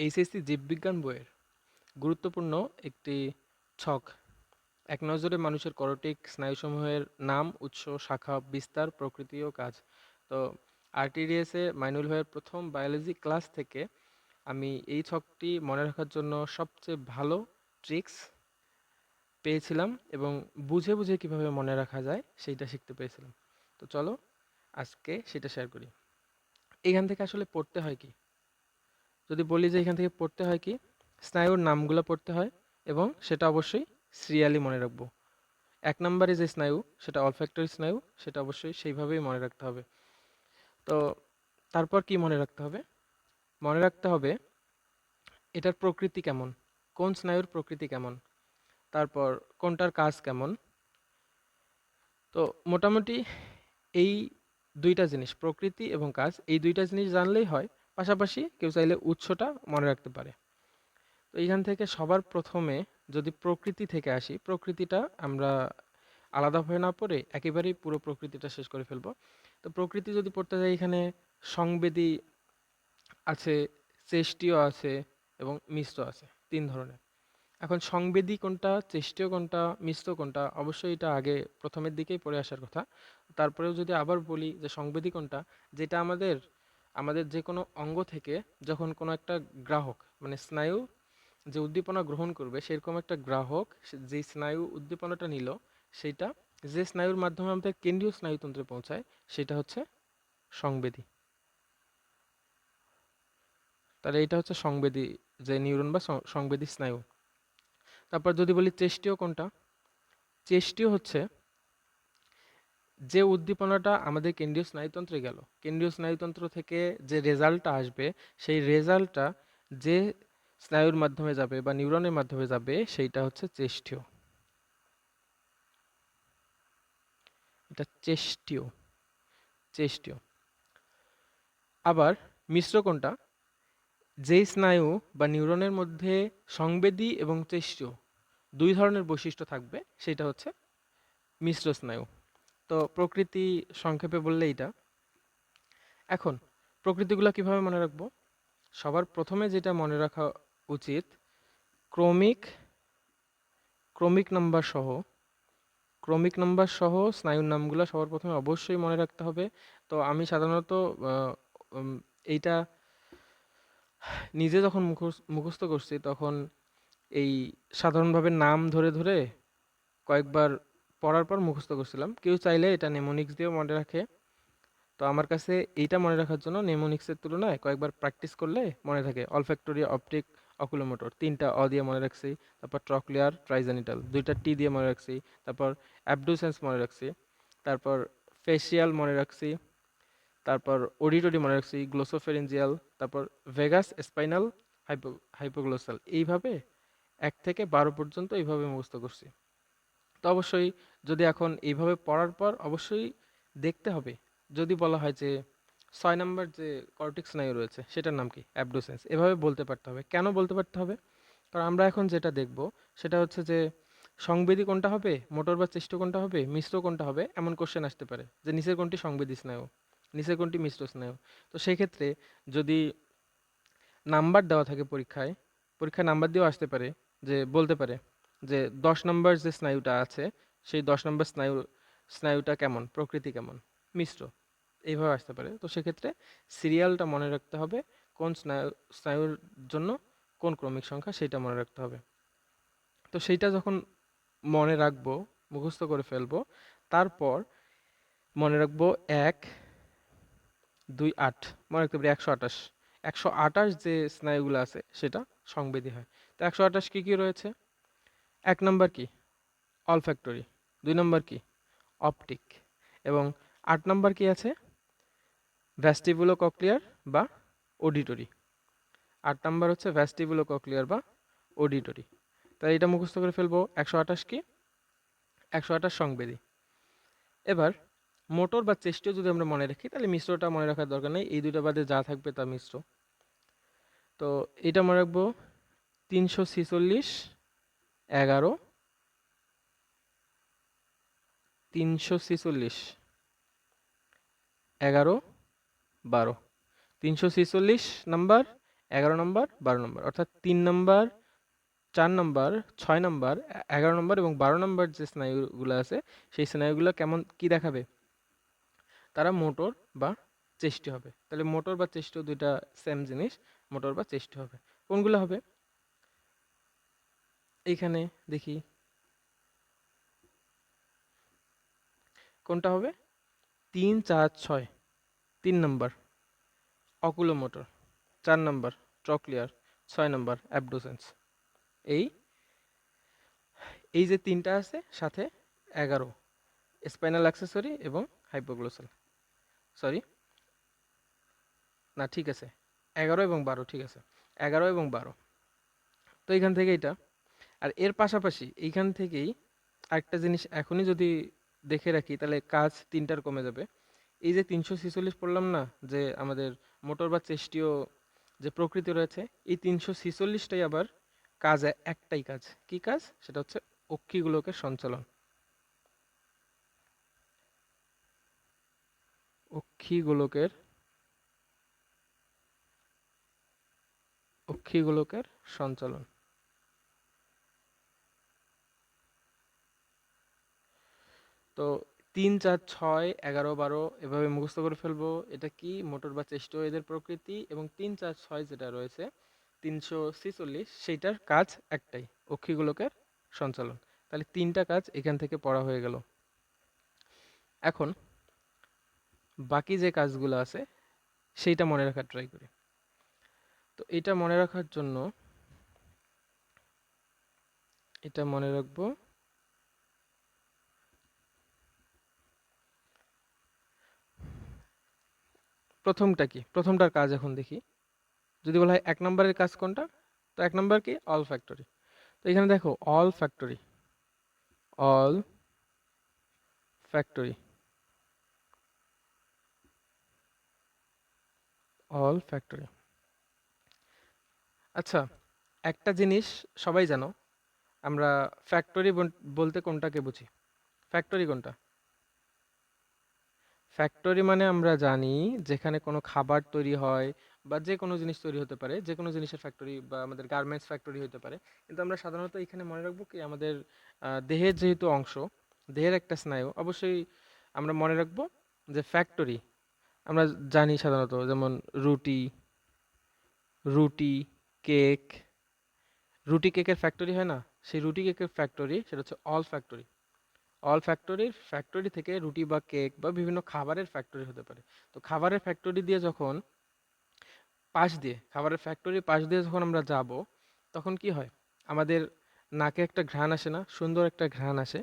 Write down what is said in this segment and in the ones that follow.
HSC জীববিজ্ঞান বইয়ের গুরুত্বপূর্ণ একটি ছক। এক নজরে মানুষের করটিক স্নায়ুসমূহের নাম, উৎস, শাখা, বিস্তার, প্রকৃতি ও কাজ। তো আরটিডিএসে মাইনুল ভাইয়ের প্রথম বায়োলজি ক্লাস থেকে আমি এই ছকটি মনে রাখার জন্য সবচেয়ে ভালো ট্রিক্স পেয়েছিলাম এবং বুঝে বুঝে কীভাবে মনে রাখা যায় সেইটা শিখতে পেরেছিলাম। তো চলো আজকে সেটা শেয়ার করি। এখান থেকে আসলে পড়তে হয় কি? যদি বলি যে এখান থেকে পড়তে হয় কি? স্নায়ুর নামগুলো পড়তে হয় এবং সেটা অবশ্যই সিরিয়ালি মনে রাখব। এক নম্বরে যে স্নায়ু, সেটা অলফ্যাক্টরি স্নায়ু, সেটা অবশ্যই সেইভাবেই মনে রাখতে হবে। তো তারপর কি মনে রাখতে হবে? মনে রাখতে হবে এটার প্রকৃতি কেমন? কোন স্নায়ুর প্রকৃতি কেমন? তারপর কোনটার কাজ কেমন? তো মোটামুটি এই দুইটা জিনিস, প্রকৃতি এবং কাজ, এই দুইটা জিনিস জানলেই হয় পাশাপাশি কেউ চাইলে উৎসটা মনে রাখতে পারে। তো এইখান থেকে সবার প্রথমে যদি প্রকৃতি থেকে আসি, প্রকৃতিটা আমরা আলাদা হয়ে না পড়ে একেবারেই পুরো প্রকৃতিটা শেষ করে ফেলব। তো প্রকৃতি যদি পড়তে যাই, এখানে সংবেদী আছে চেষ্টীয় আছে এবং মিশ্র আছে, তিন ধরনের। এখন সংবেদী কোনটা চেষ্টীয় কোনটা মিশ্র কোনটা, অবশ্যই এটা আগে প্রথমের দিকেই পড়ে আসার কথা। তারপরেও যদি আবার বলি যে সংবেদী কোনটা, যেটা আমাদের আমাদের যে কোনো অঙ্গ থেকে যখন কোনো একটা গ্রাহক মানে স্নায়ু যে উদ্দীপনা গ্রহণ করবে, সেরকম একটা গ্রাহক যে স্নায়ু উদ্দীপনাটা নিল, সেটা যে স্নায়ুর মাধ্যমে আমাদের কেন্দ্রীয় স্নায়ুতন্ত্রে পৌঁছায়, সেটা হচ্ছে সংবেদী। তাহলে এটা হচ্ছে সংবেদী যে নিউরন বা সংবেদী স্নায়ু। তারপর যদি বলি চেষ্টীয় কোনটা? চেষ্টীয় হচ্ছে যে উদ্দীপনাটা আমাদের কেন্দ্রীয় স্নায়ুতন্ত্রে গেল, কেন্দ্রীয় স্নায়ুতন্ত্র থেকে যে রেজাল্টটা আসবে, সেই রেজাল্টটা যে স্নায়ুর মাধ্যমে যাবে বা নিউরনের মাধ্যমে যাবে, সেইটা হচ্ছে চেষ্টীয়। এটা চেষ্টীয় চেষ্টীয়। আবার মিশ্র কোনটা যেই স্নায়ু বা নিউরনের মধ্যে সংবেদী এবং চেষ্টীয়, দুই ধরনের বৈশিষ্ট্য থাকবে, সেটা হচ্ছে মিশ্র স্নায়ু। তো প্রকৃতি সংক্ষেপে বললে এইটা। এখন, প্রকৃতিগুলো কীভাবে মনে রাখব? সবার প্রথমে যেটা মনে রাখা উচিত, ক্রমিক ক্রমিক নাম্বার সহ, ক্রমিক নাম্বার সহ স্নায়ুর নামগুলো সবার প্রথমে অবশ্যই মনে রাখতে হবে। তো আমি সাধারণত এইটা নিজে যখন মুখস্থ করছি তখন এই সাধারণভাবে নাম ধরে ধরে কয়েকবার পড়ার পর মুখস্থ করছিলাম। কেউ চাইলে এটা নেমোনিক্স দিয়েও মনে রাখে। তো আমার কাছে এইটা মনে রাখার জন্য নেমোনিক্সের তুলনায় কয়েকবার প্র্যাকটিস করলে মনে থাকে। অলফ্যাক্টরি অপটিক অকুলোমোটর তিনটা অ দিয়ে মনে রাখছি। তারপর ট্রকলিয়ার ট্রাইজেনিটাল দুইটা টি দিয়ে মনে রাখছি। তারপর অ্যাবডুসেন্স মনে রাখছি। তারপর ফেসিয়াল মনে রাখছি। তারপর অডিটরি মনে রাখছি গ্লোসোফেরেঞ্জিয়াল তারপর ভেগাস স্পাইনাল হাইপো হাইপোগ্লোসাল এইভাবে এক থেকে বারো পর্যন্ত এইভাবে মুখস্থ করছি। তো অবশ্যই যদি এখন এইভাবে পড়ার পর অবশ্যই দেখতে হবে। যদি বলা হয় যে ছয় নম্বর যে কর্টিক স্নায়ু রয়েছে, সেটার নাম কি? অ্যাবডোসেন্স এভাবে বলতে পারতে হবে। কেন বলতে পারতে হবে? কারণ আমরা এখন যেটা দেখব, সেটা হচ্ছে যে সংবেদী কোনটা হবে, মোটর বা চেষ্ট কোনটা হবে, মিশ্র কোনটা হবে, এমন কোশ্চেন আসতে পারে যে নিচের কোনটি সংবেদী স্নায়ু, নিচের কোনটি মিশ্র স্নায়ু। তো সেক্ষেত্রে যদি নাম্বার দেওয়া থাকে পরীক্ষায় পরীক্ষায় নাম্বার দিয়েও আসতে পারে যে বলতে পারে যে দশ নম্বর যে স্নায়ুটা আছে, সেই দশ নম্বর স্নায়ু, স্নায়ুটা কেমন? প্রকৃতি কেমন? মিশ্র। এইভাবে আসতে পারে। তো সেক্ষেত্রে সিরিয়ালটা মনে রাখতে হবে, কোন স্নায়ু, স্নায়ুর জন্য কোন ক্রমিক সংখ্যা সেইটা মনে রাখতে হবে। তো সেইটা যখন মনে রাখব, মুখস্থ করে ফেলব, তারপর মনে রাখব এক, দুই, আট। মনে রাখতে পারি একশো আঠাশ। একশো আঠাশ যে স্নায়ুগুলো আছে, সেটা সংবেদী হয়। তো একশো আঠাশ কী কী রয়েছে? এক নম্বর কি? অলফ্যাক্টরি দুই নম্বর কি? অপটিক এবং আট নম্বর কি আছে? ভ্যাস্টিবুলো কক্লিয়ার বা অডিটরি আট নম্বর হচ্ছে ভ্যাস্টিবুলো কক্লিয়ার বা অডিটরি তাই এটা মুখস্থ করে ফেলব। একশো আঠাশ কি? একশো আঠাশ সংবেদী। এবার, মোটর বা চেষ্টীয় যদি আমরা মনে রাখি, তাহলে মিশ্রটা মনে রাখার দরকার নেই। এই দুটো বাদে যা থাকবে তা মিশ্র। তো এটা মনে রাখব তিনশো ছিচল্লিশ এগারো, তিনশো ছিচল্লিশ, এগারো, বারো। তিনশো ছিচল্লিশ নাম্বার, এগারো নম্বর, বারো নম্বর। অর্থাৎ তিন নম্বর, চার নম্বর, ছয় নম্বর, এগারো নম্বর এবং বারো নম্বর যে স্নায়ুগুলো আছে, সেই স্নায়ুগুলো কেমন কি দেখাবে? তারা মোটর বা চেষ্টি হবে। তাহলে মোটর বা চেষ্ট দুইটা সেম জিনিস, মোটর বা চেষ্টি হবে। কোনগুলো হবে? এইখানে দেখি। কোনটা হবে? তিন, চার, ছয়। তিন নম্বর। অকুলোমোটর চার নম্বর। ট্রক্লিয়ার। ছয় নম্বর। অ্যাবডোসেন্স। এই এই যে তিনটা আছে, সাথে এগারো। স্পাইনাল অ্যাক্সেসরি এবং হাইপোগ্লোসাল। সরি। না, ঠিক আছে। এগারো এবং বারো, ঠিক আছে। এগারো এবং বারো। তো এখান থেকে এটা আর এর পাশাপাশি এইখান থেকেই আরেকটা জিনিস এখনই যদি দেখে রাখি, তাহলে কাজ তিনটার কমে যাবে। এই যে তিনশো ছিচল্লিশ পড়লাম না, যে আমাদের মোটর বা চেষ্টীয় যে প্রকৃতি রয়েছে, এই তিনশো ছিচল্লিশটাই আবার কাজ একটাই কাজ। কি কাজ? সেটা হচ্ছে অক্ষিগুলোকে সঞ্চালন। অক্ষিগোলকের অক্ষিগোলকের সঞ্চালন। তো তিন, চার, ছয়, এগারো, বারো এভাবে মুখস্থ করে ফেলব। এটা কি? মোটর বা চেষ্ট এদের প্রকৃতি এবং তিন, চার, ছয় যেটা রয়েছে, তিনশো ছিচল্লিশ, সেইটার কাজ একটাই, অক্ষিগোলকের সঞ্চালন। তাহলে তিনটা কাজ এখান থেকে পড়া হয়ে গেল। এখন বাকি যে কাজগুলো আছে, সেইটা মনে রাখার ট্রাই করি। তো এটা মনে রাখার জন্য, এটা মনে রাখব প্রথমটা কি? প্রথমটার কাজ এখন দেখি। যদি বলা হয় এক নম্বরের কাজ কোনটা? তো এক নম্বর কি? অল ফ্যাক্টরি তো এখানে দেখো all factory all factory all factory আচ্ছা একটা জিনিস সবাই জানো, আমরা ফ্যাক্টরি বলতে কোনটাকে বুঝি? ফ্যাক্টরি কোনটা? ফ্যাক্টরি মানে আমরা জানি যেখানে কোনো খাবার তৈরি হয় বা যে কোনো জিনিস তৈরি হতে পারে যে কোনো জিনিসের ফ্যাক্টরি বা আমাদের গার্মেন্টস ফ্যাক্টরি হতে পারে। কিন্তু আমরা সাধারণত এখানে মনে রাখব কি আমাদের দেহের যেহেতু অংশ, দেহের একটা স্নায়ু, অবশ্যই আমরা মনে রাখব যে ফ্যাক্টরি আমরা জানি সাধারণত যেমন রুটি রুটি কেক রুটি কেকের ফ্যাক্টরি হয় না? সেই রুটি কেকের ফ্যাক্টরি সেটা হচ্ছে অল ফ্যাক্টরি অল ফ্যাক্টরির ফ্যাক্টরি থেকে রুটি বা কেক বা বিভিন্ন খাবারের ফ্যাক্টরি হতে পারে। তো খাবারের ফ্যাক্টরি দিয়ে যখন পাশ দিয়ে, খাবারের ফ্যাক্টরি পাশ দিয়ে যখন আমরা যাব, তখন কি হয়? আমাদের নাকে একটা ঘ্রাণ আসে না? সুন্দর একটা ঘ্রাণ আসে।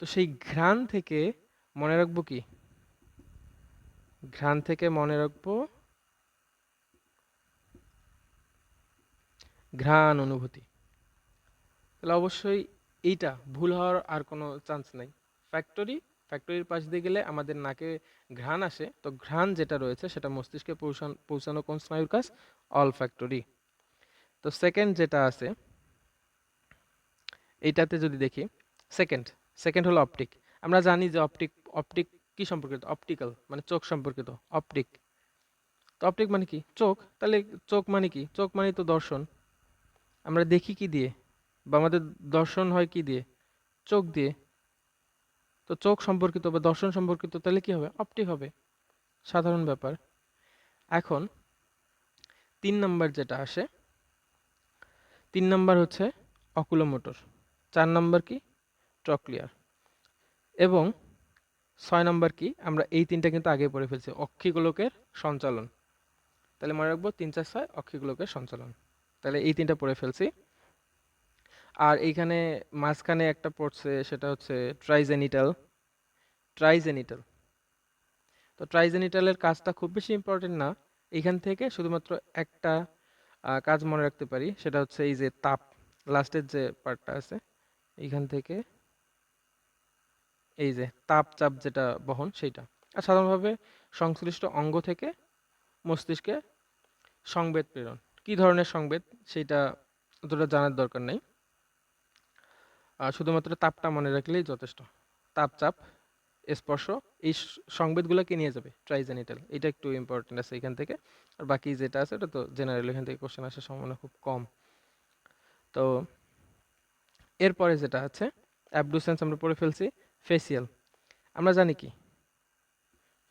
তো সেই ঘ্রাণ থেকে মনে রাখব কি? ঘ্রাণ থেকে মনে রাখব ঘ্রাণ অনুভূতি। তাহলে অবশ্যই এইটা ভুল হওয়ার আর কোনো চান্স নাই। ফ্যাক্টরি ফ্যাক্টরির পাশ দিয়ে গেলে আমাদের নাকে ঘ্রাণ আসে। তো ঘ্রাণ যেটা রয়েছে সেটা মস্তিষ্কে পৌঁছান, পৌঁছানো কোন স্নায়ুর কাজ? অল ফ্যাক্টরি তো সেকেন্ড যেটা আছে, এইটাতে যদি দেখি সেকেন্ড সেকেন্ড হলো অপটিক আমরা জানি যে অপটিক অপটিক কি সম্পর্কিত? অপটিক্যাল মানে চোখ সম্পর্কিত অপটিক তো অপটিক মানে কি? চোখ, তাহলে চোখ মানে কি? চোখ মানে তো দর্শন। আমরা দেখি কি দিয়ে? বা আমাদের দর্শন হয় কি দিয়ে? চোখ দিয়ে। তো চোখ সম্পর্কিত বা দর্শন সম্পর্কিত তাহলে কি হবে? অপটিক হবে। সাধারণ ব্যাপার। এখন তিন নাম্বার যেটা আসে, তিন নাম্বার হচ্ছে অকুলোমোটর চার নাম্বার কি? ট্রক্লিয়ার এবং ছয় নাম্বার কি? আমরা এই তিনটা কিন্তু আগে পড়ে ফেলছি। অক্ষিগোলকের সঞ্চালন। তাহলে মনে রাখব, তিন চার ছয় অক্ষিগোলকের সঞ্চালন। তাহলে এই তিনটা পড়ে ফেলছি। আর এইখানে মাঝখানে একটা পড়ছে, সেটা হচ্ছে ট্রাইজেনিটাল। ট্রাইজেনিটাল। তো ট্রাইজেনিটালের কাজটা খুব বেশি ইম্পর্টেন্ট না। এইখান থেকে শুধুমাত্র একটা কাজ মনে রাখতে পারি, সেটা হচ্ছে এই যে তাপ, লাস্টের যে পার্টটা আছে, এইখান থেকে এই যে তাপ চাপ যেটা বহন, সেইটা। আর সাধারণভাবে সংশ্লিষ্ট অঙ্গ থেকে মস্তিষ্কে সংবেদ প্রেরণ। কি ধরনের সংবেদ সেটা অতটা জানার দরকার নেই। শুধুমাত্র তাপটা মনে রাখলেই যথেষ্ট। তাপ চাপ, স্পর্শ, এই সংবেদগুলোকে নিয়ে যাবে ট্রাইজেনিটাল এটা একটু ইম্পর্টেন্ট আছে এখান থেকে। আর বাকি যেটা আছে ওটা তো জেনারেল এখান থেকে কোশ্চেন আসার সম্ভাবনা খুব কম। তো এরপরে যেটা আছে অ্যাবডুসেন্স আমরা পড়ে ফেলছি ফেসিয়াল আমরা জানি কি?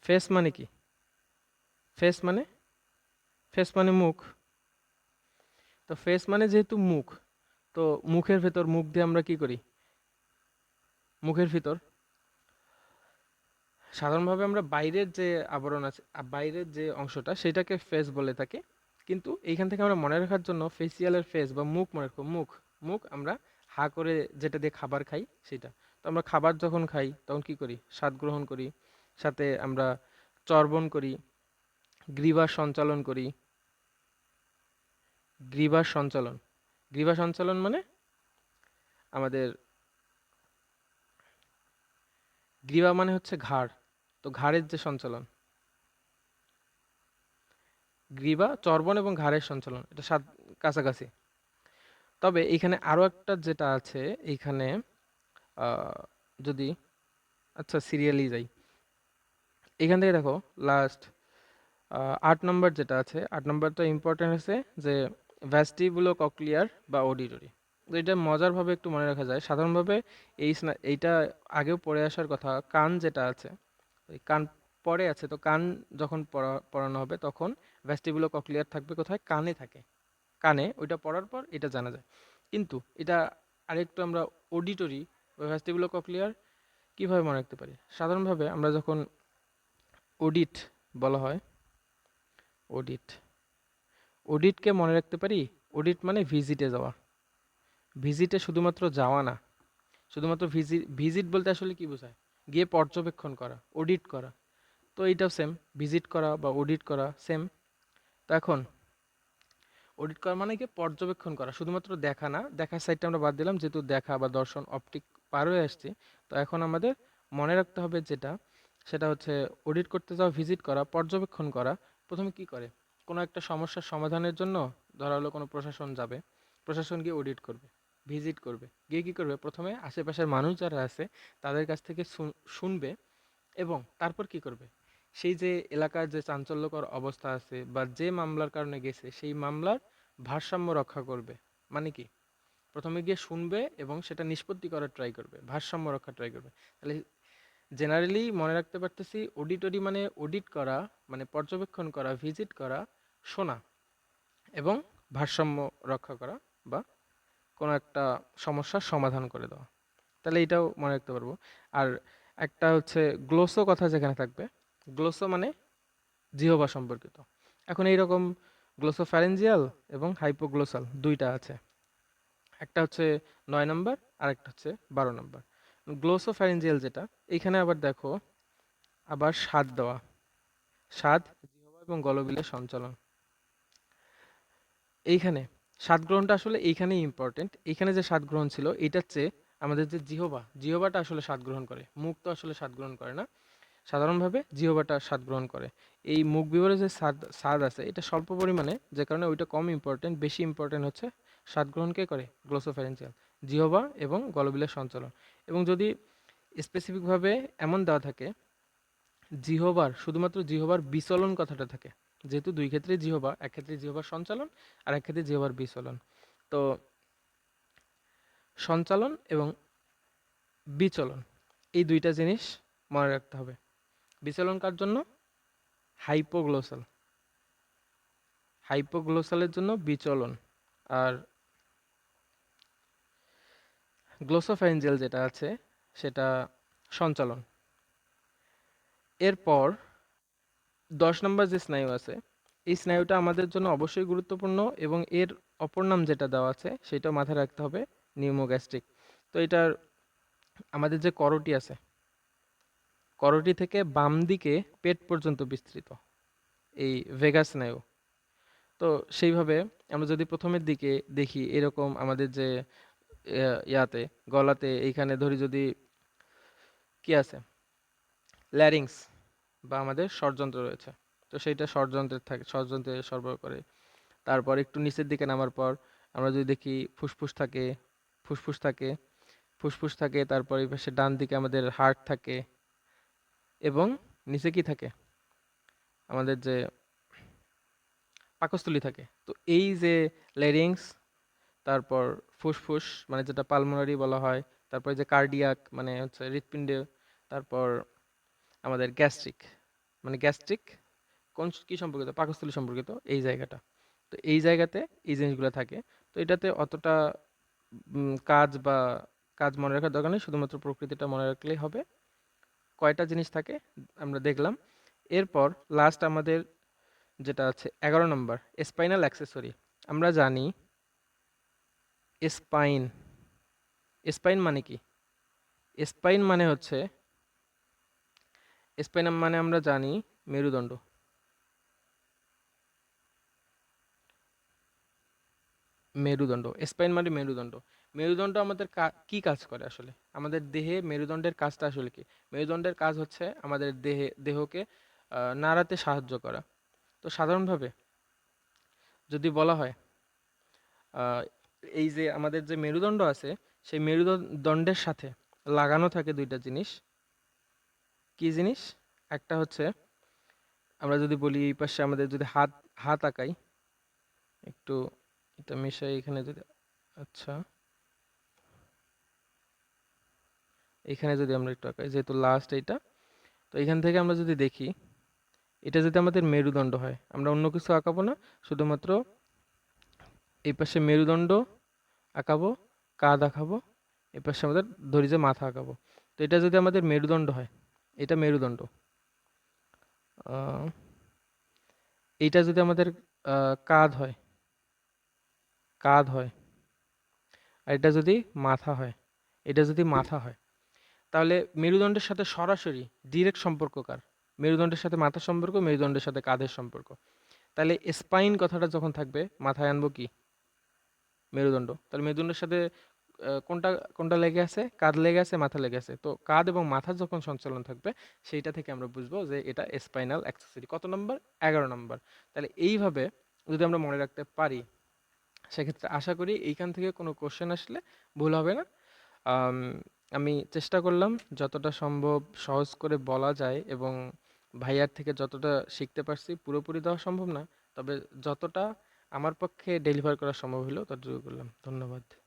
ফেস মানে কি? ফেস মানে? ফেস মানে মুখ। তো ফেস মানে যেহেতু মুখ তো মুখের ভেতর মুখ দিয়ে আমরা কি করি? মুখের ভিতর। সাধারণভাবে আমরা বাইরের যে আবরণ আছে বাইরের যে অংশটা, সেটাকে ফেস বলে থাকি। কিন্তু এইখান থেকে আমরা মনে রাখার জন্য ফেসিয়ালের ফেস বা মুখ মনে রাখব। মুখ মুখ আমরা হা করে যেটা দিয়ে খাবার খাই, সেটা। তো আমরা খাবার যখন খাই, তখন কি করি? স্বাদ গ্রহণ করি। সাথে আমরা চর্বণ করি। গ্রীবা সঞ্চালন করি। গ্রীবা সঞ্চালন। গ্রীবা সঞ্চালন মানে? আমাদের গ্রীবা মানে হচ্ছে ঘাড়। তো ঘাড়ের যে সঞ্চালন। গ্রীবা, চর্বণ এবং ঘাড়ের সঞ্চালন, এটা সাত কাছাকাছি। তবে এখানে আরও একটা যেটা আছে এইখানে যদি আচ্ছা সিরিয়ালি যাই। এখান থেকে দেখো লাস্ট আট নম্বর যেটা আছে, আট নম্বরটা ইম্পর্টেন্ট আছে যে ভ্যাস্টিবুলো কক্লিয়ার বা অডিটরি তো এটা মজারভাবে একটু মনে রাখা যায়। সাধারণভাবে এই এইটা আগেও পড়ে আসার কথা। কান যেটা আছে, ওই কান পরে আছে, তো কান যখন পড়া, পড়ানো হবে তখন ভ্যাস্টিবুলো কক্লিয়ার থাকবে কোথায়? কানে থাকে। কানে, ওইটা পড়ার পর এটা জানা যায়। কিন্তু এটা আরেকটু আমরা অডিটরি বা ভ্যাস্টিবুলো কক্লিয়ার কীভাবে মনে রাখতে পারি? সাধারণভাবে আমরা যখন অডিট বলা হয় অডিট অডিটকে মনে রাখতে পারি? অডিট মানে ভিজিটে যাওয়া। ভিজিটে শুধুমাত্র যাওয়া না। শুধুমাত্র ভিজিট ভিজিট বলতে আসলে কি বোঝায়? গিয়ে পর্যবেক্ষণ করা অডিট করা। তো এইটাও সেম ভিজিট করা বা অডিট করা সেম তো এখন অডিট করা মানে কি? পর্যবেক্ষণ করা। শুধুমাত্র দেখা না দেখার সাইডটা আমরা বাদ দিলাম, যেহেতু দেখা বা দর্শন অপটিক পার হয়ে আসছি। তো এখন আমাদের মনে রাখতে হবে যেটা, সেটা হচ্ছে অডিট করতে যাওয়া ভিজিট করা, পর্যবেক্ষণ করা। প্রথমে কি করে? কোনো একটা সমস্যার সমাধানের জন্য ধরা হলো কোনো প্রশাসন যাবে। প্রশাসন গিয়ে অডিট করবে ভিজিট করবে। গিয়ে কি করবে? প্রথমে আশেপাশের মানুষ যারা আছে, তাদের কাছ থেকে শুনবে এবং তারপর কি করবে? সেই যে এলাকার যে চাঞ্চল্যকর অবস্থা আছে বা যে মামলার কারণে গেছে, সেই মামলার ভারসাম্য রক্ষা করবে। মানে কি? প্রথমে গিয়ে শুনবে এবং সেটা নিষ্পত্তি করার ট্রাই করবে, ভারসাম্য রক্ষা ট্রাই করবে। তাহলে জেনারেলি মনে রাখতে পারতেছি অডিটরি মানে অডিট করা মানে পর্যবেক্ষণ করা ভিজিট করা শোনা এবং ভারসাম্য রক্ষা করা বা কোনো একটা সমস্যার সমাধান করে দেওয়া। তাহলে এটাও মনে রাখতে পারব। আর একটা হচ্ছে গ্লোসো কথা যেখানে থাকবে, গ্লোসো মানে জিহবা সম্পর্কিত। এখন এইরকম গ্লোসোফ্যারেঞ্জিয়াল এবং হাইপোগ্লোসাল দুইটা আছে। একটা হচ্ছে নয় নম্বর আর একটা হচ্ছে বারো নম্বর। গ্লোসো গ্লোসোফ্যারেঞ্জিয়াল যেটা, এইখানে আবার দেখো, আবার স্বাদ দেওয়া। স্বাদ, জিহবা এবং গলবিলের সঞ্চালন। এইখানে স্বাদ গ্রহণটা আসলে এইখানেই ইম্পর্টেন্ট এইখানে যে সাত গ্রহণ ছিল, এটার চেয়ে আমাদের যে জিহবা, জিহবাটা আসলে স্বাদ গ্রহণ করে। মুখ তো আসলে স্বাদ গ্রহণ করে না। সাধারণভাবে জিহবাটা স্বাদ গ্রহণ করে। এই মুখ বিবরে যে স্বাদ স্বাদ আছে, এটা স্বল্প পরিমাণে, যে কারণে ওইটা কম ইম্পর্টেন্ট বেশি ইম্পর্টেন্ট হচ্ছে স্বাদ গ্রহণ কে করে গ্লোসোফ্যারেঞ্জিয়াল জিহবা এবং গলবিলের সঞ্চালন। এবং যদি স্পেসিফিকভাবে এমন দেওয়া থাকে, জিহবার, শুধুমাত্র জিহবার বিচলন কথাটা থাকে যেহেতু দুই ক্ষেত্রে জিহবা, এক ক্ষেত্রে জিহবার সঞ্চালন আর এক ক্ষেত্রে জিহবার বিচলন। তো সঞ্চালন এবং বিচলন, এই দুইটা জিনিস মনে রাখতে হবে। বিচলন কার জন্য? হাইপোগ্লোসাল। হাইপোগ্লোসালের জন্য বিচলন। আর গ্লোসোফ্যারেঞ্জিয়াল যেটা আছে, সেটা সঞ্চালন। এরপর দশ নম্বর যে স্নায়ু আছে, এই স্নায়ুটা আমাদের জন্য অবশ্যই গুরুত্বপূর্ণ এবং এর অপর নাম যেটা দেওয়া আছে সেটা মাথায় রাখতে হবে নিউমোগ্যাস্ট্রিক তো এটার আমাদের যে করটি আছে, করটি থেকে বাম দিকে পেট পর্যন্ত বিস্তৃত, এই ভেগা স্নায়ু। তো সেইভাবে আমরা যদি প্রথমের দিকে দেখি, এরকম আমাদের যে ইয়াতে, গলাতে, এইখানে ধরি যদি কি আছে ল্যারিংস বা আমাদের ষড়যন্ত্র রয়েছে। তো সেইটা ষড়যন্ত্রের থাকে, ষড়যন্ত্রে সরবরাহ করে। তারপর একটু নিচের দিকে নামার পর আমরা যদি দেখি ফুসফুস থাকে ফুসফুস থাকে ফুসফুস থাকে, তারপর এই পাশে ডান দিকে আমাদের হার্ট থাকে এবং নিচে কি থাকে? আমাদের যে পাকস্থলী থাকে। তো এই যে লেরিংস তারপর ফুসফুস মানে যেটা পালমোনারি বলা হয়, তারপর যে কার্ডিয়াক মানে হচ্ছে হৃৎপিণ্ডে তারপর আমাদের গ্যাস্ট্রিক। মানে গ্যাস্ট্রিক কোন কী সম্পর্কিত? পাকস্থলী সম্পর্কিত, এই জায়গাটা। তো এই জায়গাতে এই জিনিসগুলো থাকে। তো এটাতে অতটা কাজ বা কাজ মনে রাখার দরকার নেই। শুধুমাত্র প্রকৃতিটা মনে রাখলেই হবে। কয়টা জিনিস থাকে, আমরা দেখলাম। এরপর লাস্ট আমাদের যেটা আছে, এগারো নম্বর স্পাইনাল অ্যাক্সেসরি আমরা জানি স্পাইন স্পাইন মানে কি? স্পাইন মানে হচ্ছে স্পাইন মানে আমরা জানি মেরুদণ্ড। মেরুদণ্ড স্পাইন মানে মেরুদণ্ড। মেরুদণ্ড আমাদের কা- কি কাজ করে আসলে? আমাদের দেহে মেরুদণ্ডের কাজটা আসলে কি? মেরুদণ্ডের কাজ হচ্ছে আমাদের দেহে, দেহকে নাড়াতে সাহায্য করা। তো সাধারণভাবে যদি বলা হয় এই যে আমাদের যে মেরুদণ্ড আছে, সেই মেরুদণ্ডের সাথে লাগানো থাকে দুইটা জিনিস। কি জিনিস? একটা হচ্ছে, আমরা যদি বলি এই পাশে আমাদের যদি হাত হাত আঁকাই, একটু এটা মিশাই এখানে যদি আচ্ছা। এখানে যদি আমরা একটু আঁকাই, যেহেতু লাস্ট এইটা, তো এখান থেকে আমরা যদি দেখি, এটা যদি আমাদের মেরুদণ্ড হয়, আমরা অন্য কিছু আঁকাবো না, শুধুমাত্র এই পাশে মেরুদণ্ড আঁকাবো, কাঁধ আঁকাবো এই পাশে আমাদের ধরি যে মাথা আঁকাবো। তো এটা যদি আমাদের মেরুদণ্ড হয় এটা মেরুদণ্ড। এইটা যদি আমাদের কাঁধ হয় কাঁধ হয়, আর এটা যদি মাথা হয়, এটা যদি মাথা হয়, তাহলে মেরুদণ্ডের সাথে সরাসরি ডিরেক্ট সম্পর্ক কার? মেরুদণ্ডের সাথে মাথার সম্পর্ক, মেরুদণ্ডের সাথে কাঁধের সম্পর্ক। তাহলে স্পাইন কথাটা যখন থাকবে, মাথায় আনব কি? মেরুদণ্ড। তাহলে মেরুদণ্ডের সাথে কোনটা কোনটা লেগে আছে? কাঁধ লেগে আছে, মাথা লেগে আছে। তো কাঁধ এবং মাথা যখন সঞ্চালন থাকবে, সেইটা থেকে আমরা বুঝব যে এটা স্পাইনাল অ্যাক্সেসরি কত নম্বর? এগারো নম্বর। তাহলে এইভাবে যদি আমরা মনে রাখতে পারি, সেক্ষেত্রে আশা করি এইখান থেকে কোনো কোশ্চেন আসলে ভুল হবে না। আমি চেষ্টা করলাম যতটা সম্ভব সহজ করে বলা যায় এবং ভাইয়ার থেকে যতটা শিখতে পারছি পুরোপুরি দেওয়া সম্ভব না। তবে যতটা আমার পক্ষে ডেলিভার করা সম্ভব হলো ততটুকু করলাম। ধন্যবাদ।